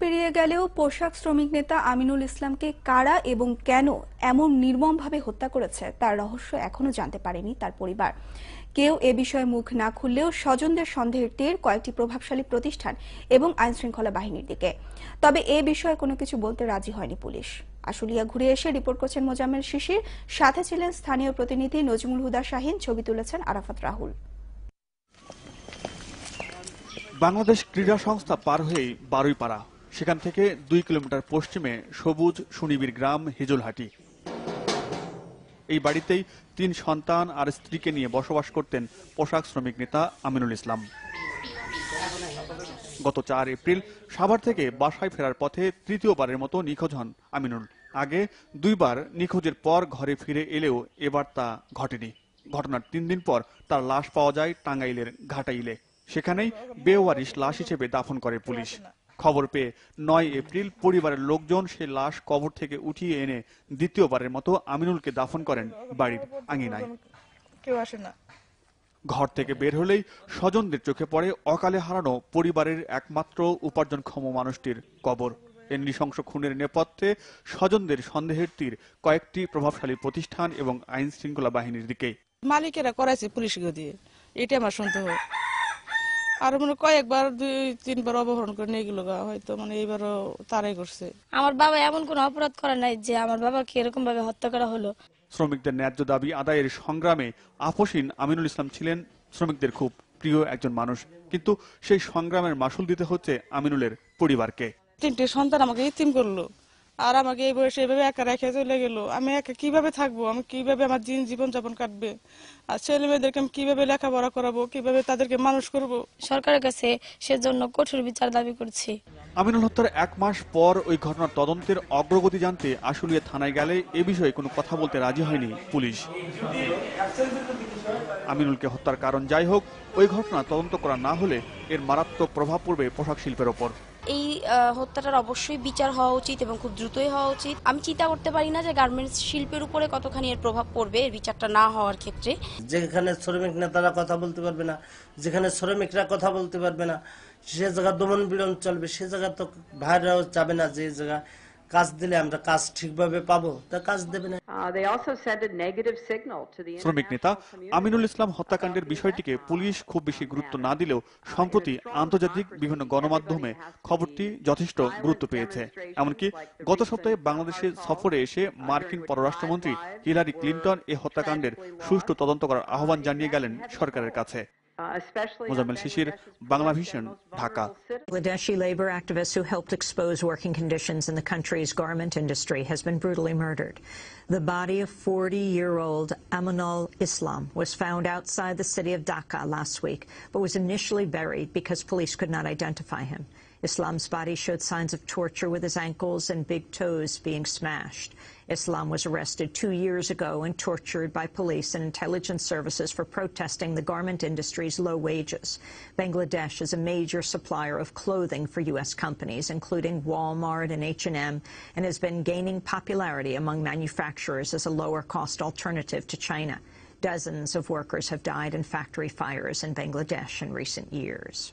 পেরিয়ে গেলেও পোশাক শ্রমিক নেতা আমিনুল ইসলামকে কারা এবং কেন এমন নির্মমভাবে হত্যা করেছে তার রহস্য এখনও জানতে পারেনি তার পরিবার। কেউ এ বিষয়ে মুখ না খুললেও স্বজনদের সন্দেহের তীর কয়েকটি প্রভাবশালী প্রতিষ্ঠান এবং আইনশৃঙ্খলা বাহিনীর দিকে। তবে এ বিষয়ে কোনো কিছু বলতে রাজি হয়নি পুলিশ। আশুলিয়া ঘুরে এসে রিপোর্ট করছেন মোজাম্মেল শিশির। সাথে ছিলেন স্থানীয় প্রতিনিধি নজমুল হুদা শাহিন, ছবি তুলেছেন আরাফাত রাহুল। বাংলাদেশ ক্রীড়া সংস্থা পার হয়েই বারুইপাড়া। সেখান থেকে দুই কিলোমিটার পশ্চিমে সবুজ সুনিবির গ্রাম হিজলহাটি। এই বাড়িতেই তিন সন্তান আর স্ত্রীকে নিয়ে বসবাস করতেন পোশাক শ্রমিক নেতা আমিনুল ইসলাম। গত চার এপ্রিল সাভার থেকে বাসায় ফেরার পথে তৃতীয়বারের মতো নিখোঁজ হন আমিনুল। আগে দুইবার নিখোঁজের পর ঘরে ফিরে এলেও এবার তা ঘটেনি। ঘটনার তিন দিন পর তার লাশ পাওয়া যায় টাঙ্গাইলের ঘাটাইলে। সেখানেই বেওয়ারিশ লাশ হিসেবে দাফন করে পুলিশ। খবর পেয়ে নয় এপ্রিল পরিবারের লোকজন সে লাশ কবর থেকে উঠিয়ে এনে দ্বিতীয়বারের মতো আমিনুলকে দাফন করেন। বাড়ির আঙিনায়। কেউ আসে না। ঘর থেকে বের হলেই স্বজনদের চোখে পড়ে অকালে হারানো পরিবারের একমাত্র উপার্জনক্ষম মানুষটির কবর। এর নৃশংস খুনের নেপথ্যে স্বজনদের সন্দেহের তীর কয়েকটি প্রভাবশালী প্রতিষ্ঠান এবং আইন শৃঙ্খলা বাহিনীর দিকে। মালিকেরা করাইছে পুলিশকে দিয়ে। এটা আমার সন্দেহ। আর মানে কয়েকবার দুই তিনবার অপহরণ করে নিয়ে গেল হয়তো মানে এইবারও তারাই করছে। আমার বাবা এমন কোনো অপরাধ করে নাই যে আমার বাবাকে এরকম ভাবে হত্যা করা হলো। শ্রমিকদের ন্যায্য দাবি আদায়ের সংগ্রামে আপসীন আমিনুল ইসলাম ছিলেন শ্রমিকদের খুব প্রিয় একজন মানুষ। কিন্তু সেই সংগ্রামের মাসুল দিতে হচ্ছে আমিনুলের পরিবারকে। তিনটে সন্তান আমাকে ইতিম করল। আর আমাকে এই বয়সে এভাবে একা রেখে চলে গেল। আমি একা কীভাবে থাকব? আমি কীভাবে আমার দিন জীবন যাপন কাটবে? আর ছেলে মেয়েদেরকে আমি কীভাবে লেখাপড়া করাবো? কীভাবে তাদেরকে মানুষ করব? সরকারের কাছে সেজন্য কঠোর বিচার দাবি করছি। আমিনুল হত্যার এক মাস পর ওই ঘটনার তদন্তের অগ্রগতি জানতে আশুলিয়া থানায় গেলে এ বিষয়ে কোনো কথা বলতে রাজি হয়নি পুলিশ। আমিনুলকে হত্যার কারণ যাই হোক ওই ঘটনা তদন্ত করা না হলে এর মারাত্মক প্রভাব পড়বে পোশাক শিল্পের ওপর। এই হত্যাটার অবশ্যই বিচার হওয়া উচিত এবং খুব দ্রুতই হওয়া উচিত। আমি চিন্তা করতে পারি না যে গার্মেন্টস শিল্পের উপরে কতখানি এর প্রভাব পড়বে, এর বিচারটা না হওয়ার ক্ষেত্রে। যেখানে শ্রমিক নেতারা কথা বলতে পারবে না, যেখানে শ্রমিকরা কথা বলতে পারবে না, সে জায়গা দমন পীড়ন চলবে, সে জায়গা তো ভাইরাও যাবে না, যে জায়গা কাজ দিলে আমরা কাজ ঠিকভাবে পাবো তা কাজ দেবে না। Uh, শ্রমিক নেতা আমিনুল ইসলাম হত্যাকাণ্ডের বিষয়টিকে পুলিশ খুব বেশি গুরুত্ব না দিলেও সম্প্রতি আন্তর্জাতিক বিভিন্ন গণমাধ্যমে খবরটি যথেষ্ট গুরুত্ব পেয়েছে। এমনকি গত সপ্তাহে বাংলাদেশে সফরে এসে মার্কিন পররাষ্ট্রমন্ত্রী হিলারি ক্লিন্টন এ হত্যাকাণ্ডের সুষ্ঠু তদন্ত করার আহ্বান জানিয়ে গেলেন সরকারের কাছে। Mozammel Shishir Bangla Vision Dhaka Bangladeshi labor activist who helped expose working conditions in the country's garment industry has been brutally murdered. The body of 40-year-old Amanul Islam was found outside the city of Dhaka last week, but was initially buried because police could not identify him. Islam's body showed signs of torture with his ankles and big toes being smashed. Islam was arrested two years ago and tortured by police and intelligence services for protesting the garment industry's low wages. Bangladesh is a major supplier of clothing for U.S. companies, including Walmart and H&M, and has been gaining popularity among manufacturers as a lower-cost alternative to China. Dozens of workers have died in factory fires in Bangladesh in recent years.